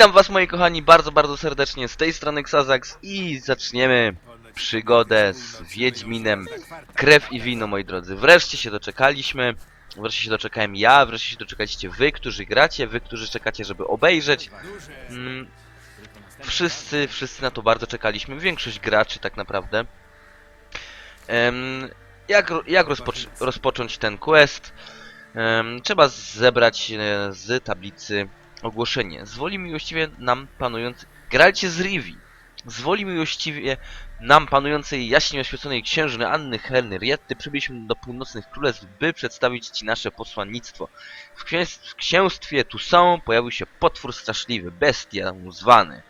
Witam was moi kochani bardzo, bardzo serdecznie z tej strony Xazax i zaczniemy przygodę z Wiedźminem Krew i Wino moi drodzy. Wreszcie się doczekaliśmy, wreszcie się doczekałem ja, wreszcie się doczekaliście wy, którzy gracie, wy, którzy czekacie, żeby obejrzeć. Mm, wszyscy, wszyscy na to bardzo czekaliśmy, większość graczy tak naprawdę. Em, jak jak rozpoc rozpocząć ten quest? Em, trzeba zebrać z tablicy ogłoszenie. Zwoli miłościwie nam panujący... Grajcie z Rivi. Zwoli miłościwie nam panującej jaśnie oświeconej księżny Anny Helny Rietty przybyliśmy do północnych królestw, by przedstawić ci nasze posłannictwo. W, księs w księstwie Toussaint pojawił się potwór straszliwy, bestia zwany,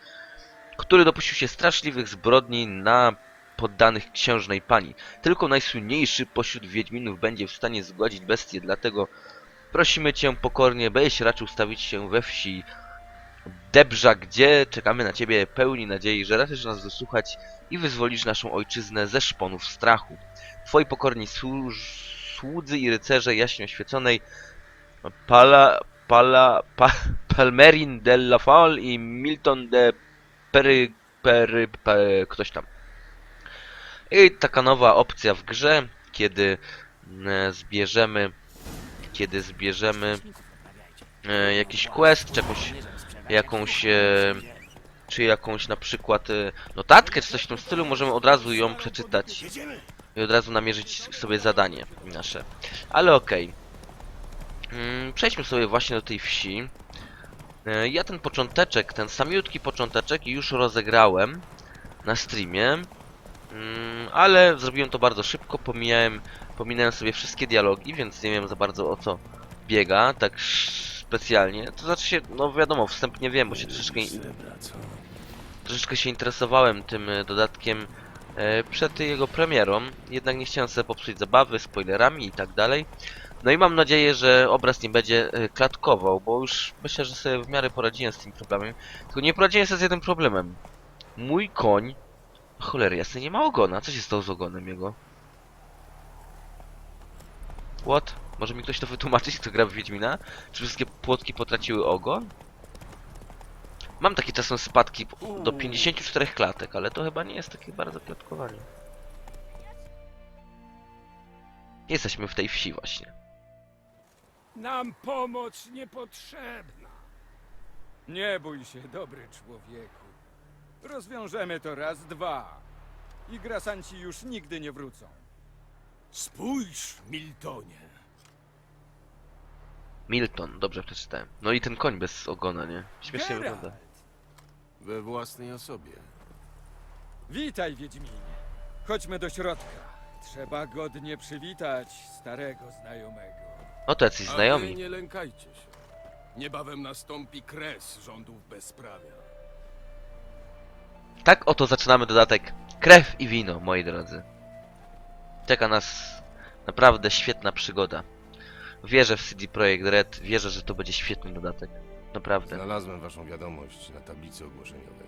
który dopuścił się straszliwych zbrodni na poddanych księżnej pani. Tylko najsłynniejszy pośród wiedźminów będzie w stanie zgładzić bestię, dlatego prosimy cię pokornie, byś raczył stawić się we wsi Debrza, gdzie czekamy na ciebie pełni nadziei, że raczysz nas wysłuchać i wyzwolisz naszą ojczyznę ze szponów strachu. Twoi pokorni słudzy i rycerze jaśnie oświeconej Pala, Pala, pa, Palmerin de la Fall i Milton de Pery, Pery, pe, ktoś tam. I taka nowa opcja w grze, kiedy e, zbierzemy kiedy zbierzemy e, jakiś quest, czy jakąś, jakąś e, czy jakąś na przykład e, notatkę, czy coś w tym stylu, możemy od razu ją przeczytać i od razu namierzyć sobie zadanie nasze. Ale okej. Mm, Przejdźmy sobie właśnie do tej wsi. E, Ja ten począteczek, ten samiutki począteczek już rozegrałem na streamie. Mm, ale zrobiłem to bardzo szybko, pomijałem, pominąłem sobie wszystkie dialogi, więc nie wiem za bardzo o co biega, tak specjalnie. To znaczy się, no wiadomo, wstępnie wiem, bo się troszeczkę, troszeczkę się interesowałem tym e, dodatkiem e, przed jego premierą, jednak nie chciałem sobie popsuć zabawy, spoilerami i tak dalej. No i mam nadzieję, że obraz nie będzie e, klatkował, bo już myślę, że sobie w miarę poradziłem z tym problemem. Tylko nie poradziłem sobie z jednym problemem. Mój koń Cholery jasne, nie ma ogona. Co się stało z ogonem jego? What? Może mi ktoś to wytłumaczyć, kto gra w Wiedźmina? Czy wszystkie płotki potraciły ogon? Mam takie czasem spadki do 54 klatek, ale to chyba nie jest takie bardzo klatkowanie. Jesteśmy w tej wsi właśnie. Nam pomoc niepotrzebna. Nie bój się, dobry człowieku. Rozwiążemy to raz, dwa. I grasanci już nigdy nie wrócą. Spójrz, Miltonie. Milton, dobrze przeczytałem. No i ten koń bez ogona, nie? Śmiesznie Geralt! wygląda. We własnej osobie. Witaj, Wiedźminie. Chodźmy do środka. Trzeba godnie przywitać starego znajomego. O, to jacyś A wy znajomi. nie lękajcie się. Niebawem nastąpi kres rządów bezprawia. Tak oto zaczynamy dodatek Krew i wino, moi drodzy. Czeka nas naprawdę świetna przygoda. Wierzę w CD Projekt Red, wierzę, że to będzie świetny dodatek. Naprawdę. Znalazłem waszą wiadomość na tablicy ogłoszeniowej.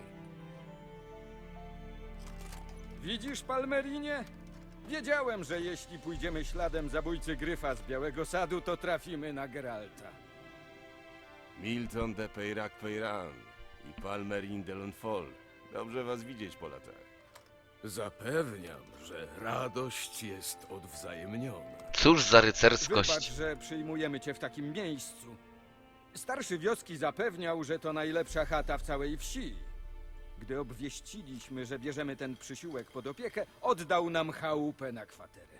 Widzisz, Palmerinie? Wiedziałem, że jeśli pójdziemy śladem zabójcy Gryfa z Białego Sadu, to trafimy na Geralta. Milton de Peyrac Peyran i Palmerin de Lonfol. Dobrze was widzieć po latach. Zapewniam, że radość jest odwzajemniona. Cóż za Wybacz, rycerskość. że przyjmujemy cię w takim miejscu. Starszy wioski zapewniał, że to najlepsza chata w całej wsi. Gdy obwieściliśmy, że bierzemy ten przysiłek pod opiekę, oddał nam chałupę na kwaterę.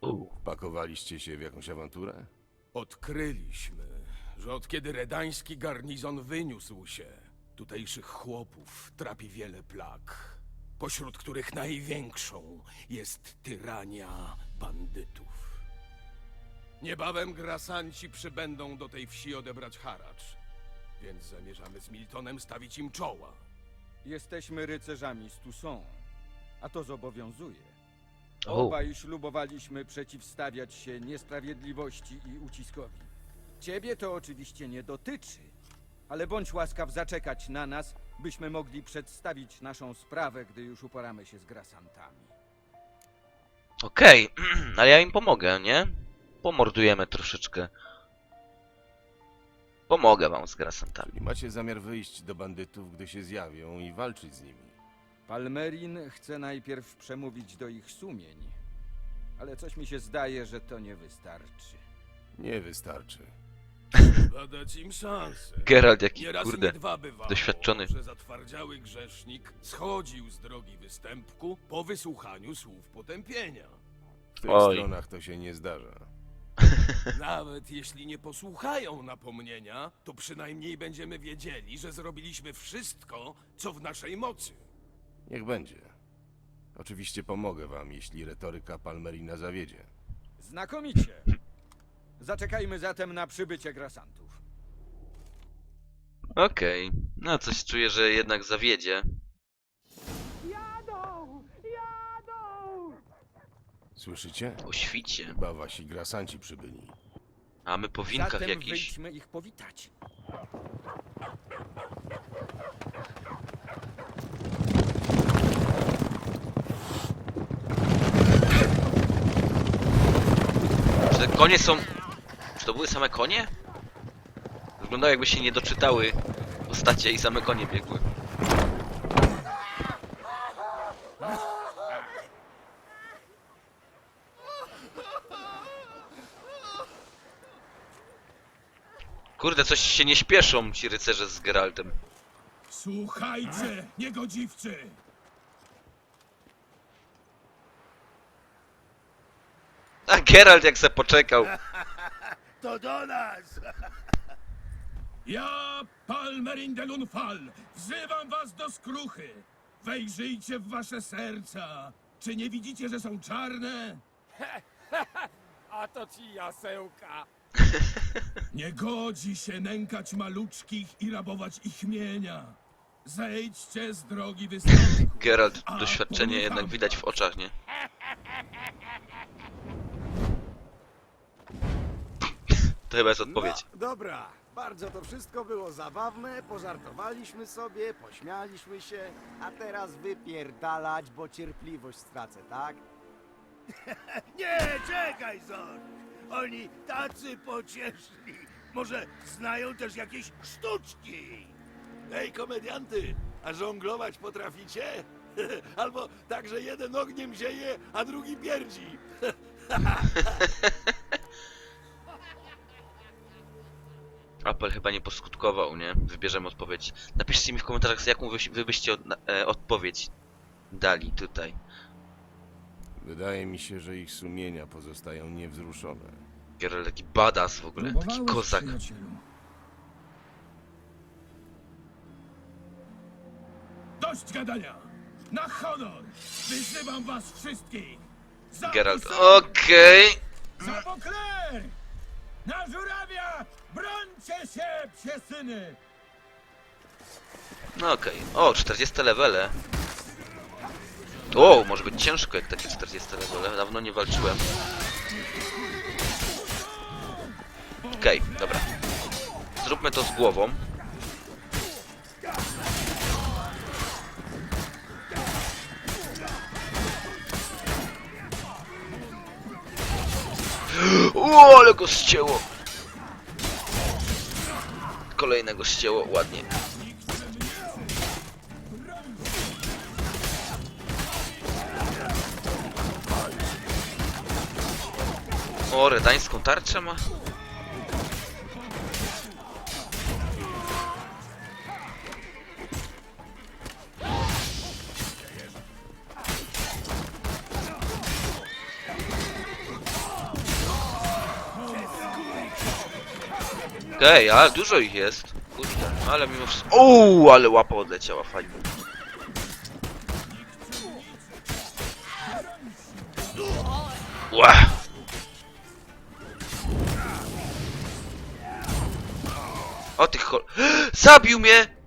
U. Pakowaliście się w jakąś awanturę? Odkryliśmy, że od kiedy redański garnizon wyniósł się, tutejszych chłopów trapi wiele plag, pośród których największą jest tyrania bandytów. Niebawem grasanci przybędą do tej wsi odebrać haracz, więc zamierzamy z Miltonem stawić im czoła. Jesteśmy rycerzami z Toussaint, a to zobowiązuje. O. Obaj ślubowaliśmy przeciwstawiać się niesprawiedliwości i uciskowi. Ciebie to oczywiście nie dotyczy, ale bądź łaskaw zaczekać na nas, byśmy mogli przedstawić naszą sprawę, gdy już uporamy się z grasantami. Okej, ale ja im pomogę, nie? Pomordujemy troszeczkę. Pomogę wam z grasantami. I macie zamiar wyjść do bandytów, gdy się zjawią i walczyć z nimi. Palmerin chce najpierw przemówić do ich sumień, ale coś mi się zdaje, że to nie wystarczy. Nie wystarczy. Dać im szansę. Geralt jaki, Nie raz i kurde, nie dwa bywało, doświadczony. że zatwardziały grzesznik schodził z drogi występku po wysłuchaniu słów potępienia. W tych Oj. stronach to się nie zdarza. Nawet jeśli nie posłuchają napomnienia, to przynajmniej będziemy wiedzieli, że zrobiliśmy wszystko, co w naszej mocy. Niech będzie. Oczywiście pomogę wam, jeśli retoryka Palmerina zawiedzie. Znakomicie. Zaczekajmy zatem na przybycie grasantów. Okej, no coś czuję, że jednak zawiedzie. Słyszycie? O świcie. Chyba wasi grasanci przybyli. A my po winkach zatem jakichś. wyjdźmy ich powitać. Czy te konie są... To były same konie? Wyglądało jakby się nie doczytały postacie i same konie biegły. Kurde, coś się nie śpieszą ci rycerze z Geraltem. Słuchajcie, niegodziwcy! A Geralt jak se poczekał. To do nas! Ja, Palmerin de Lunfal, wzywam was do skruchy. Wejrzyjcie w wasze serca. Czy nie widzicie, że są czarne? A to ci jasełka. Nie godzi się nękać maluczkich i rabować ich mienia. Zejdźcie z drogi występku. Geralt, doświadczenie jednak widać w oczach, nie? To chyba jest odpowiedź. No, dobra, bardzo to wszystko było zabawne, pożartowaliśmy sobie, pośmialiśmy się, a teraz wypierdalać, bo cierpliwość stracę, tak? Nie, czekaj, Zor. Oni tacy pocieszni. Może znają też jakieś sztuczki. Ej, komedianty, a żonglować potraficie? Albo tak, że jeden ogniem zieje, a drugi pierdzi. Apel chyba nie poskutkował, nie? Wybierzemy odpowiedź. Napiszcie mi w komentarzach, z jaką wy, wy byście od, e, odpowiedź dali tutaj. Wydaje mi się, że ich sumienia pozostają niewzruszone. Geralt taki badass w ogóle, taki Próbowałeś, kozak. przyjacielu. Dość gadania! Na honor! Wyzywam was wszystkich! Za Geralt, okej. Za! Na żurawia! Brońcie się, psie syny! No okej. O, 40 levele. O, może być ciężko jak takie 40 levele. Dawno nie walczyłem. Okej, dobra. Zróbmy to z głową. O, ale go ścięło. Kolejnego ścięło, ładnie. O, redańską tarczę ma? Okej, ale dużo ich jest. Kurde, ale mimo wszystko... Uuu, ale łapa odleciała, fajnie. Ła! O ty chol... Zabił mnie!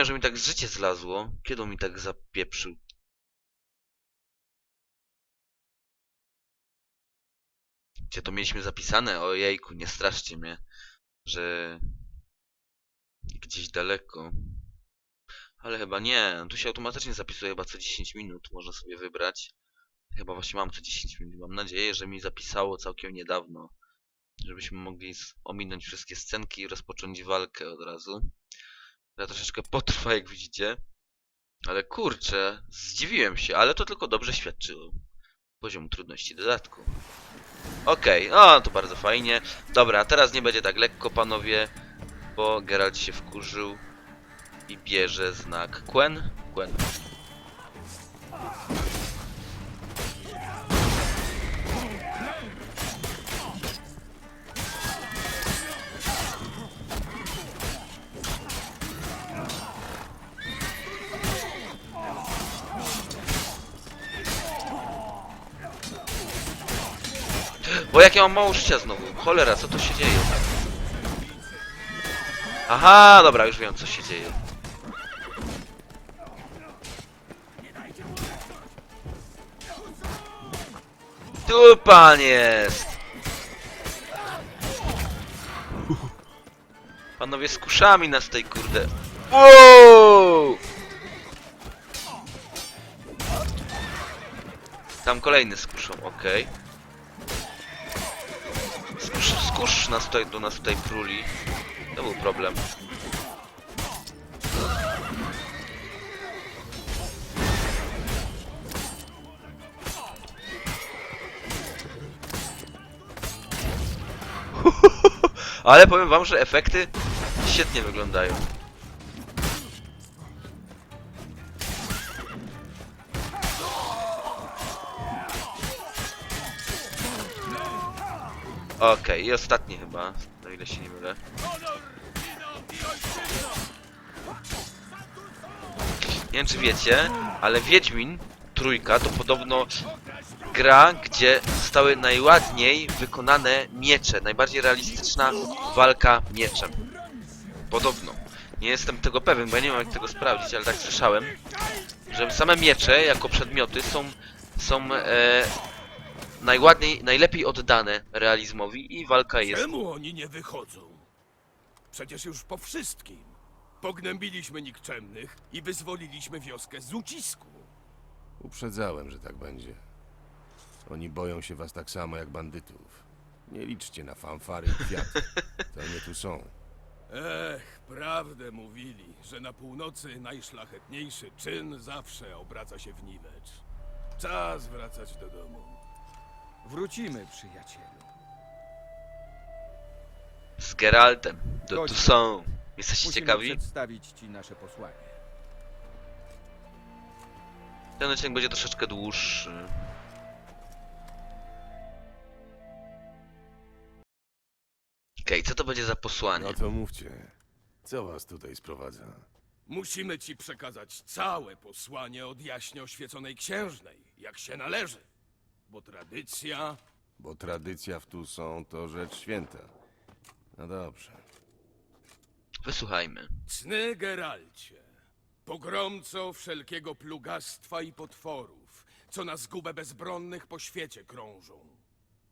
Nie widziałem, że mi tak życie zlazło. Kiedy on mi tak zapieprzył? Gdzie to mieliśmy zapisane? Ojejku, nie straszcie mnie, że gdzieś daleko. Ale chyba nie, tu się automatycznie zapisuje chyba co 10 minut, można sobie wybrać. Chyba właśnie mam co 10 minut. Mam nadzieję, że mi zapisało całkiem niedawno. Żebyśmy mogli ominąć wszystkie scenki i rozpocząć walkę od razu. Ja troszeczkę potrwa, jak widzicie. Ale kurczę, zdziwiłem się, ale to tylko dobrze świadczyło. Poziom trudności dodatku. Okej, o to bardzo fajnie. Dobra, teraz nie będzie tak lekko, panowie, bo Geralt się wkurzył i bierze znak Quen. Quen. Bo jak ja mam mało życia znowu. Cholera, co to się dzieje? Aha, dobra, już wiem co się dzieje. Tu pan jest! Panowie z kuszami nas tej kurde. Wow! Tam kolejny z kuszą, okej. Skurz, skurz nas tutaj, do nas tutaj pruli. To był problem. Ale powiem wam, że efekty świetnie wyglądają. Okej, i ostatni chyba, o ile się nie mylę. Nie wiem czy wiecie, ale Wiedźmin trójka to podobno gra, gdzie zostały najładniej wykonane miecze, najbardziej realistyczna walka mieczem. Podobno. Nie jestem tego pewien, bo ja nie mam jak tego sprawdzić, ale tak słyszałem, że same miecze jako przedmioty są, są e, najładniej, najlepiej oddane realizmowi i walka jest Czemu oni nie wychodzą? Przecież już po wszystkim. Pognębiliśmy nikczemnych i wyzwoliliśmy wioskę z ucisku. Uprzedzałem, że tak będzie. Oni boją się was tak samo jak bandytów. Nie liczcie na fanfary i kwiaty. To nie tu są. Ech, prawdę mówili, że na północy najszlachetniejszy czyn zawsze obraca się w niwecz. Czas wracać do domu. Wrócimy, przyjacielu. z Geraltem. Do tu Chodźmy. są. Jesteście Musimy ciekawi? przedstawić ci nasze posłanie. Ten odcinek będzie troszeczkę dłuższy. Okej, co to będzie za posłanie? No to mówcie. Co was tutaj sprowadza? Musimy ci przekazać całe posłanie od jaśnie oświeconej księżnej, jak się należy. Bo tradycja Bo tradycja w tu są to rzecz święta. No dobrze. Wysłuchajmy. Cny Geralcie, pogromco wszelkiego plugastwa i potworów, co na zgubę bezbronnych po świecie krążą.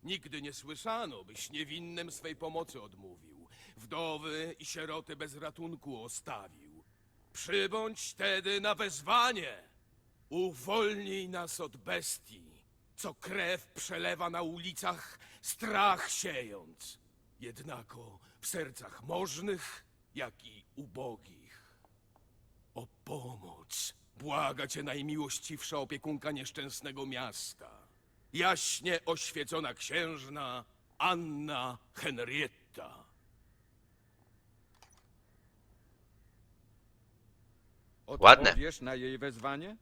Nigdy nie słyszano, byś niewinnym swej pomocy odmówił, wdowy i sieroty bez ratunku ostawił. Przybądź tedy na wezwanie, uwolnij nas od bestii, co krew przelewa na ulicach, strach siejąc, jednako w sercach możnych, jak i ubogich. O pomoc błaga cię najmiłościwsza opiekunka nieszczęsnego miasta. Jaśnie oświecona księżna Anna Henrietta. Ładne. Odpowiesz na jej wezwanie?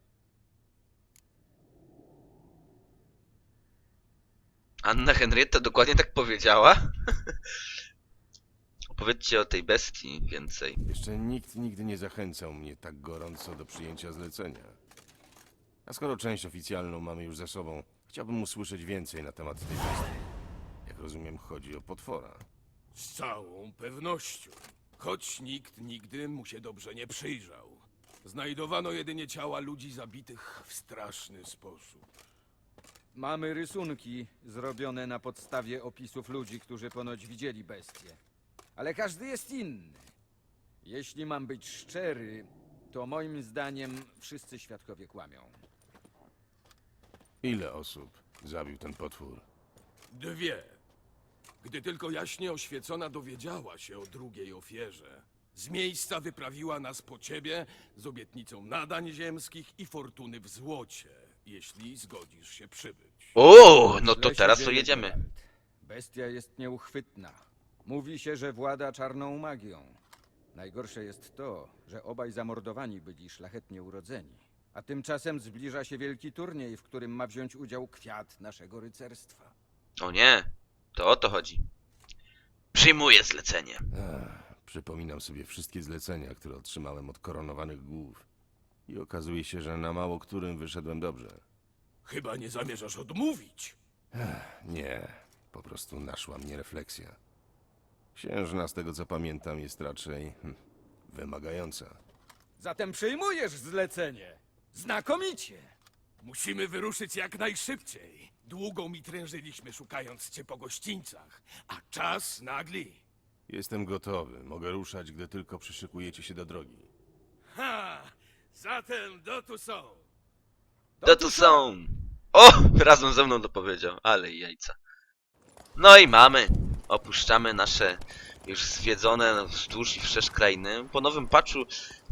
Anna Henrietta dokładnie tak powiedziała? Opowiedzcie o tej bestii więcej. Jeszcze nikt nigdy nie zachęcał mnie tak gorąco do przyjęcia zlecenia. A skoro część oficjalną mamy już za sobą, chciałbym usłyszeć więcej na temat tej bestii. Jak rozumiem, chodzi o potwora. Z całą pewnością. Choć nikt nigdy mu się dobrze nie przyjrzał. Znajdowano jedynie ciała ludzi zabitych w straszny sposób. Mamy rysunki zrobione na podstawie opisów ludzi, którzy ponoć widzieli bestię. Ale każdy jest inny. Jeśli mam być szczery, to moim zdaniem wszyscy świadkowie kłamią. Ile osób zabił ten potwór? Dwie. Gdy tylko jaśnie oświecona dowiedziała się o drugiej ofierze, z miejsca wyprawiła nas po ciebie z obietnicą nadań ziemskich i fortuny w złocie, jeśli zgodzisz się przybyć. O, no to Źle się teraz to dzieje, jedziemy. Geralt. Bestia jest nieuchwytna. Mówi się, że włada czarną magią. Najgorsze jest to, że obaj zamordowani byli szlachetnie urodzeni. A tymczasem zbliża się wielki turniej, w którym ma wziąć udział kwiat naszego rycerstwa. O nie, to o to chodzi. Przyjmuję zlecenie. Ech, przypominam sobie wszystkie zlecenia, które otrzymałem od koronowanych głów. I okazuje się, że na mało którym wyszedłem dobrze. Chyba nie zamierzasz odmówić. Nie, po prostu naszła mnie refleksja. Księżna, z tego co pamiętam, jest raczej hm, wymagająca. Zatem przyjmujesz zlecenie. Znakomicie! Musimy wyruszyć jak najszybciej. Długo mi trężyliśmy szukając cię po gościńcach, a czas nagli. Jestem gotowy, mogę ruszać, gdy tylko przyszykujecie się do drogi. Ha! Zatem do tu są. To tu są. O, razem ze mną to powiedział, ale jajca. No i mamy. Opuszczamy nasze już zwiedzone wzdłuż i wszerz krainy. Po nowym patchu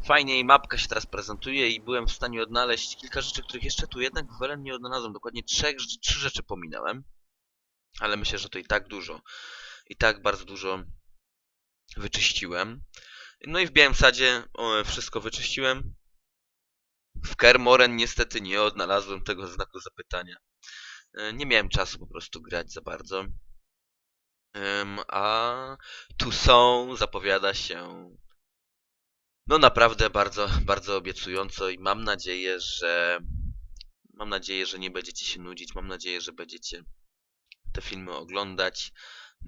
fajnie i mapka się teraz prezentuje i byłem w stanie odnaleźć kilka rzeczy, których jeszcze tu jednak w Welen nie odnalazłem. Dokładnie trzech, rz- trzy rzeczy pominąłem. Ale myślę, że to i tak dużo. I tak bardzo dużo wyczyściłem. No i w Białym Sadzie wszystko wyczyściłem. W Kermoren niestety nie odnalazłem tego znaku zapytania. E, Nie miałem czasu po prostu grać za bardzo. A tu są, zapowiada się no naprawdę bardzo, bardzo obiecująco i mam nadzieję, że mam nadzieję, że nie będziecie się nudzić, mam nadzieję, że będziecie te filmy oglądać.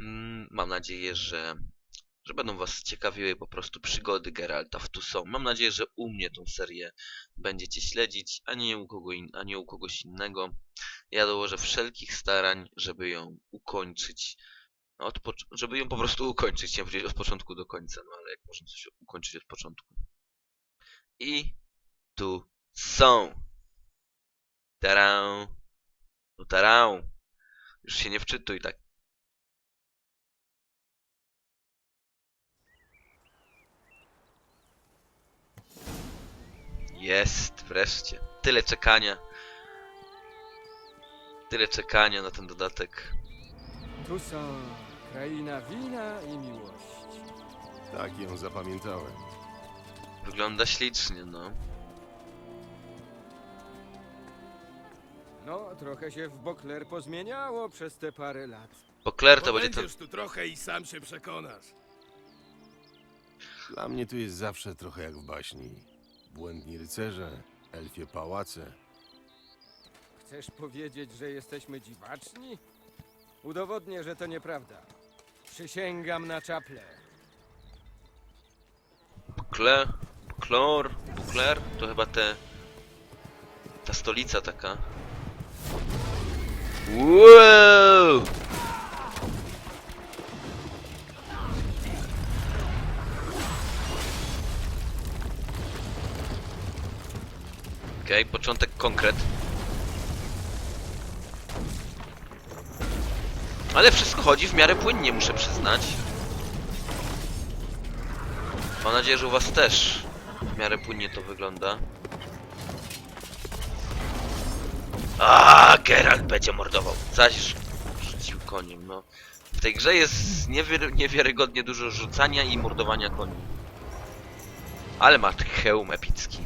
Mm, Mam nadzieję, że że będą was ciekawiły po prostu przygody Geralta w tu są. Mam nadzieję, że u mnie tą serię będziecie śledzić, a nie u, kogo in, a nie u kogoś innego. Ja dołożę wszelkich starań, żeby ją ukończyć. Od żeby ją po prostu ukończyć, chciałem powiedzieć od początku do końca, no ale jak można coś ukończyć od początku. I tu są. Tarą. No tarą. Już się nie wczytuj tak. Jest, wreszcie. Tyle czekania. Tyle czekania na ten dodatek. Tu są kraina wina i miłości. Tak ją zapamiętałem. Wygląda ślicznie, no. No, trochę się w Bokler pozmieniało przez te parę lat. Claire to będzie ten... Będziesz tu trochę i sam się przekonasz. Dla mnie tu jest zawsze trochę jak w baśni. Błędni rycerze, elfie pałace. Chcesz powiedzieć, że jesteśmy dziwaczni? Udowodnię, że to nieprawda. Przysięgam na czaple. Claire... Klor... Claire? To chyba te... Ta stolica taka. Wow! Okej, początek konkret. Ale wszystko chodzi w miarę płynnie, muszę przyznać. Mam nadzieję, że u was też w miarę płynnie to wygląda. A, Geralt będzie mordował. Zaś rzucił koniem, no. W tej grze jest niewier niewiarygodnie dużo rzucania i mordowania koni. Ale ma hełm epicki.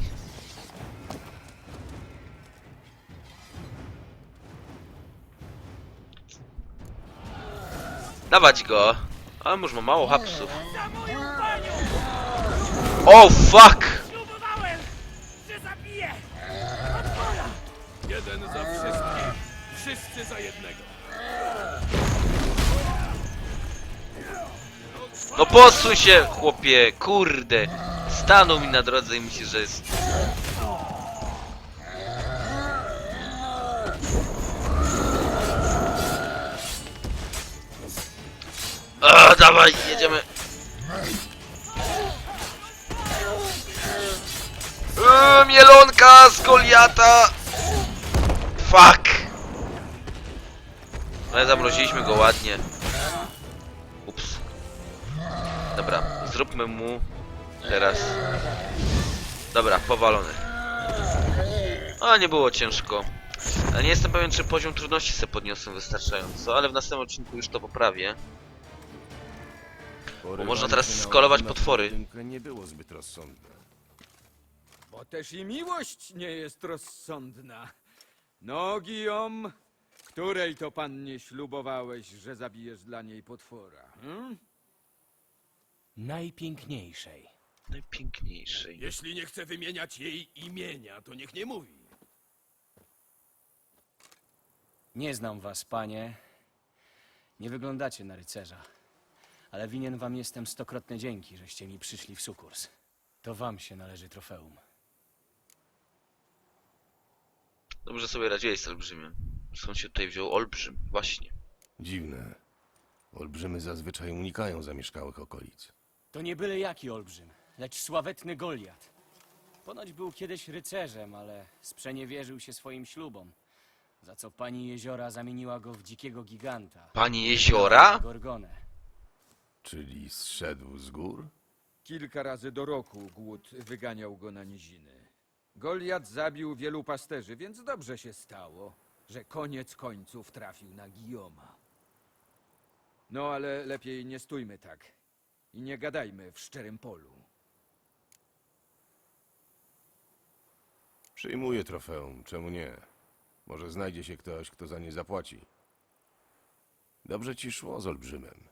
Dawać go! Ale może ma mało hapsów. O oh, fuck! Jeden za wszystkich, wszyscy za jednego. No posuń się, chłopie, kurde. Stanął mi na drodze i myśli, że jest... dawaj, jedziemy. Eee, mielonka z Goliata! Fuck! Ale zamroziliśmy go ładnie. Ups. Dobra, zróbmy mu teraz. Dobra, powalony. A nie było ciężko. Ale nie jestem pewien, czy poziom trudności sobie podniosłem wystarczająco, ale w następnym odcinku już to poprawię. Można teraz skolować potwory. nie było zbyt rozsądne. Bo też i miłość nie jest rozsądna. No, Guillaume, której to pannie ślubowałeś, że zabijesz dla niej potwora? Hmm? Najpiękniejszej. Najpiękniejszej. Jeśli nie chce wymieniać jej imienia, to niech nie mówi. Nie znam was, panie. Nie wyglądacie na rycerza. Ale winien wam jestem stokrotne dzięki, żeście mi przyszli w sukurs. To wam się należy trofeum. Dobrze sobie radziłeś z olbrzymiem. Skąd się tutaj wziął olbrzym? Właśnie. Dziwne. Olbrzymy zazwyczaj unikają zamieszkałych okolic. To nie byle jaki olbrzym, lecz sławetny Goliat. Ponoć był kiedyś rycerzem, ale sprzeniewierzył się swoim ślubom. Za co pani jeziora zamieniła go w dzikiego giganta. Pani jeziora? Gorgonę. Czyli zszedł z gór? Kilka razy do roku głód wyganiał go na niziny. Goliat zabił wielu pasterzy, więc dobrze się stało, że koniec końców trafił na Gioma. No ale lepiej nie stójmy tak i nie gadajmy w szczerym polu. Przyjmuję trofeum, czemu nie? Może znajdzie się ktoś, kto za nie zapłaci. Dobrze ci szło z olbrzymem.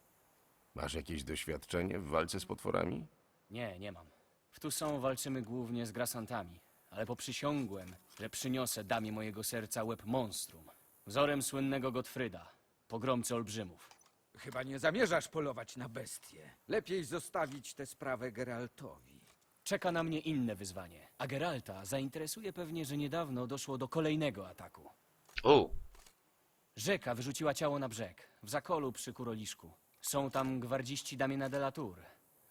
Masz jakieś doświadczenie w walce z potworami? Nie, nie mam. W Tucson walczymy głównie z grasantami, ale poprzysiągłem, że przyniosę damie mojego serca łeb monstrum. Wzorem słynnego Gottfryda, pogromcy olbrzymów. Chyba nie zamierzasz polować na bestie. Lepiej zostawić tę sprawę Geraltowi. Czeka na mnie inne wyzwanie, a Geralta zainteresuje pewnie, że niedawno doszło do kolejnego ataku. O, Rzeka wyrzuciła ciało na brzeg, w zakolu przy Kuroliszku. Są tam gwardziści Damiena de la Tour,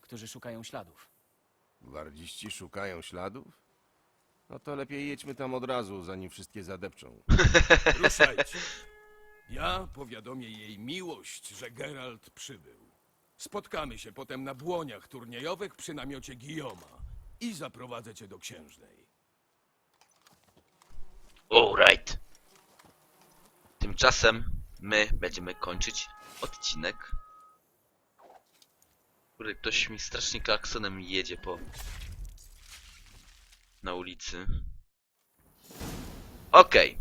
którzy szukają śladów. Gwardziści szukają śladów? No to lepiej jedźmy tam od razu, zanim wszystkie zadepczą. Ruszajcie. Ja powiadomię jej miłość, że Geralt przybył. Spotkamy się potem na błoniach turniejowych przy namiocie Guillaume'a i zaprowadzę cię do księżnej. alright. Tymczasem my będziemy kończyć odcinek. Kurde, ktoś mi strasznie klaksonem jedzie po... na ulicy. Okej.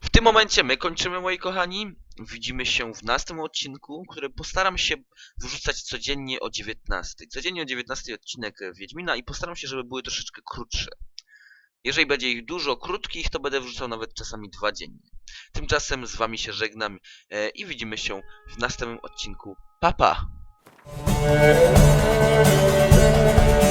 W tym momencie my kończymy, moi kochani. Widzimy się w następnym odcinku, który postaram się wrzucać codziennie o 19. Codziennie o 19 odcinek Wiedźmina i postaram się, żeby były troszeczkę krótsze. Jeżeli będzie ich dużo krótkich, to będę wrzucał nawet czasami dwa dziennie. Tymczasem z wami się żegnam e, i widzimy się w następnym odcinku. Pa pa! Thank you.